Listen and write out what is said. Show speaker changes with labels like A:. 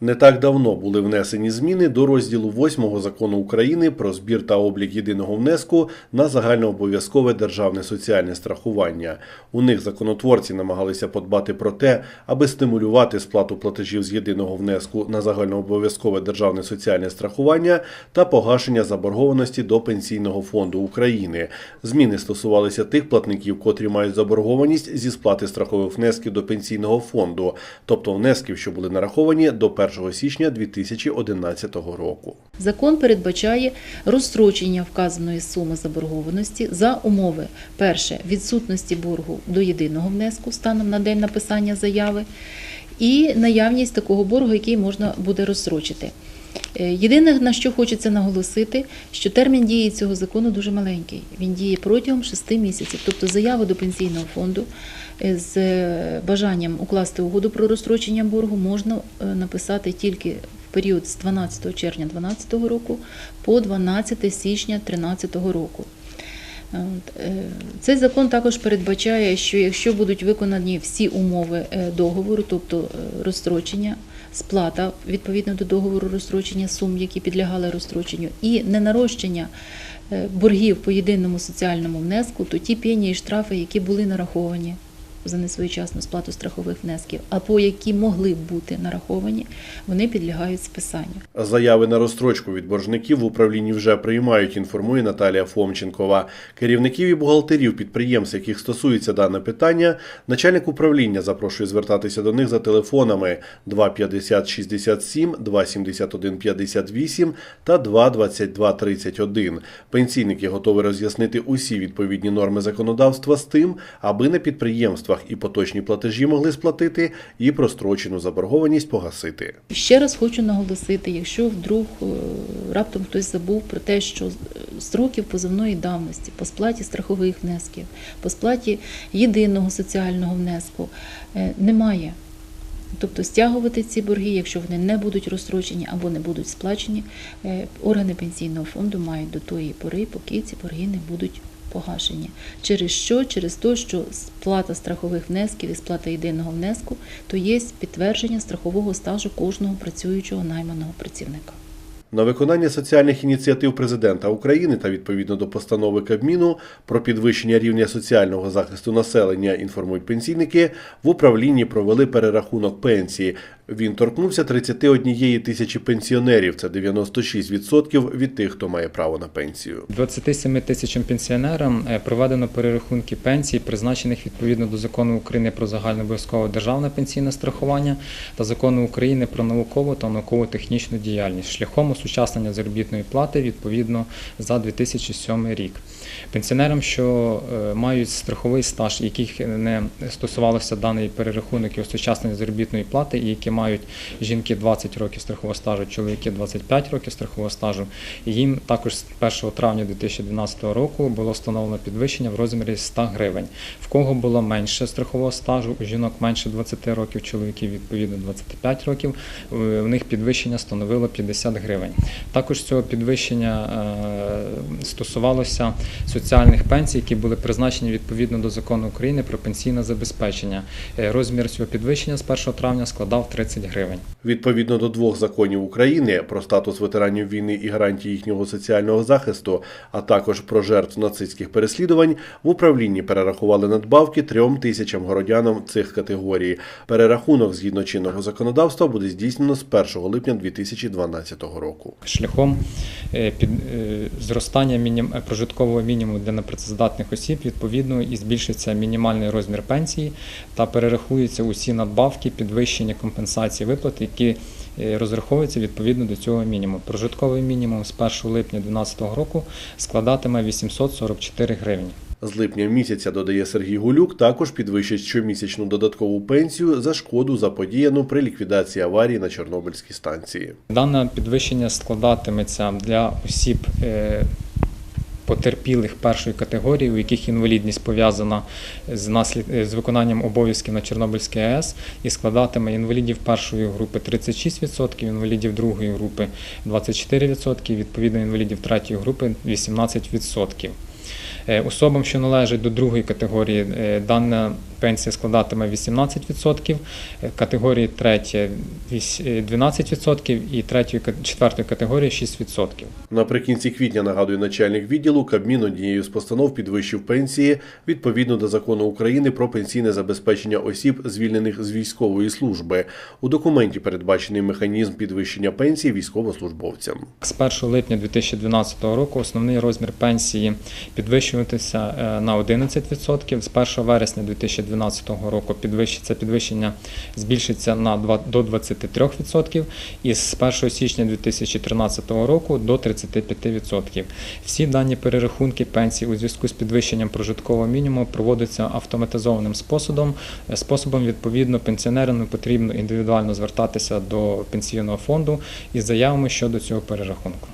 A: Не так давно були внесені зміни до розділу 8 закону України про збір та облік єдиного внеску на загальнообов'язкове державне соціальне страхування. У них законотворці намагалися подбати про те, аби стимулювати сплату платежів з єдиного внеску на загальнообов'язкове державне соціальне страхування та погашення заборгованості до Пенсійного фонду України. Зміни стосувалися тих платників, котрі мають заборгованість зі сплати страхових внесків до пенсійного фонду, тобто внесків, що були нараховані до 1 січня 2011 року.
B: Закон передбачає розстрочення вказаної суми заборгованості за умови перше відсутності боргу до єдиного внеску станом на день написання заяви і наявність такого боргу, який можна буде розстрочити. Е, Єдине, на що хочеться наголосити, що термін дії цього закону дуже маленький. Він діє протягом 6 місяців. Тобто заяву до пенсійного фонду е, з е, бажанням укласти угоду про розстрочення боргу можна написати тільки в період з 12 червня 2012 року по 12 січня 2013 року. Цей закон також передбачає, що якщо будуть виконані всі умови договору, тобто розстрочення, сплата відповідно до договору розстрочення сум, які підлягали розстроченню, і ненарощення е, боргів по єдиному соціальному внеску, то ті пені і штрафи, які були нараховані за несвоєчасну сплату страхових внесків, або які могли б бути нараховані, вони підлягають списанню.
A: Заяви на розстрочку від боржників в управлінні вже приймають, інформує Наталія Фомченкова. Керівників і бухгалтерів підприємств, яких стосується дане питання, начальник управління запрошує звертатися до них за телефонами 250 67, 271 58 та 222 31. Пенсійники готові роз'яснити усі відповідні норми законодавства з тим, аби на підприємствах і поточні платежі могли сплатити, і прострочену заборгованість погасити.
B: Ще раз хочу наголосити, якщо вдруг е, раптом хтось забув про те, що е, строків позовної давності по сплаті страхових внесків, по сплаті єдиного соціального внеску е, немає. Тобто стягувати ці борги, якщо вони не будуть розстрочені або не будуть сплачені, е, органи пенсійного фонду мають до тої пори, поки ці борги не будуть погашені. Через що? Через те, що сплата страхових внесків і сплата єдиного внеску то є підтвердження страхового стажу кожного працюючого найманого працівника.
A: На виконання соціальних ініціатив президента України та відповідно до постанови Кабміну про підвищення рівня соціального захисту населення, інформують пенсійники, в управлінні провели перерахунок пенсії. Він торкнувся 31 тисячі пенсіонерів. Це 96% від тих, хто має право на пенсію.
C: 27 тисячам пенсіонерам е, проведено перерахунки пенсій, призначених відповідно до закону України про загальнообов'язкове державне пенсійне страхування та закону України про наукову та науково-технічну діяльність шляхом осучаснення заробітної плати відповідно за 2007 рік. Пенсіонерам, що е, мають страховий стаж, яких не стосувалося даний перерахунок і осучаснення заробітної плати, і які мають жінки 20 років страхового стажу, чоловіки 25 років страхового стажу, їм також з 1 травня 2012 року було встановлено підвищення в розмірі 100 гривень. В кого було менше страхового стажу, у жінок менше 20 років, чоловіків відповідно 25 років, е, в них підвищення становило 50 гривень. Також цього підвищення е, стосувалося соціальних пенсій, які були призначені відповідно до закону України про пенсійне забезпечення. Е, Розмір цього підвищення з 1 травня складав 30 гривень.
A: Відповідно до двох законів України про статус ветеранів війни і гарантії їхнього соціального захисту, а також про жертв нацистських переслідувань, в управлінні перерахували надбавки трьом тисячам городянам цих категорій. Перерахунок згідно чинного законодавства буде здійснено з 1 липня 2012 року.
C: Шляхом е, під е, зростання е, прожиткового мінімуму для непрацездатних осіб відповідно і збільшиться мінімальний розмір пенсії та перерахуються усі надбавки, підвищення компенсації виплат, які е, розраховуються відповідно до цього мінімуму. Прожитковий мінімум з 1 липня 2012 року складатиме 844 гривні.
A: З липня місяця, додає Сергій Гулюк, також підвищить щомісячну додаткову пенсію за шкоду заподіяну при ліквідації аварії на Чорнобильській станції.
C: Дане підвищення складатиметься для осіб. Потерпілих першої категорії, у яких інвалідність пов'язана з наслід з виконанням обов'язків на Чорнобильській АЕС, і складатиме інвалідів першої групи 36%, інвалідів другої групи 24%, відповідно інвалідів третьої групи 18%. Е, Особам, що належать до другої категорії, е, дане пенсія складатиме 18%, е, категорії 3 12% і 3 4 категорії 6%.
A: Наприкінці квітня, нагадує начальник відділу, Кабмін однією з постанов підвищив пенсії відповідно до закону України про пенсійне забезпечення осіб, звільнених з військової служби. У документі передбачений механізм підвищення пенсій військовослужбовцям.
C: З 1 липня 2012 року основний розмір пенсії підвищуватися е, на 11%. З 1 вересня 2012 року підвищиться підвищення збільшиться на 2 до 23% і з 1 січня 2013 року до 35%. Всі дані перерахунки пенсій у зв'язку з підвищенням прожиткового мінімуму проводяться автоматизованим способом. Е, Способом відповідно пенсіонерам не потрібно індивідуально звертатися до пенсійного фонду із заявами щодо цього перерахунку.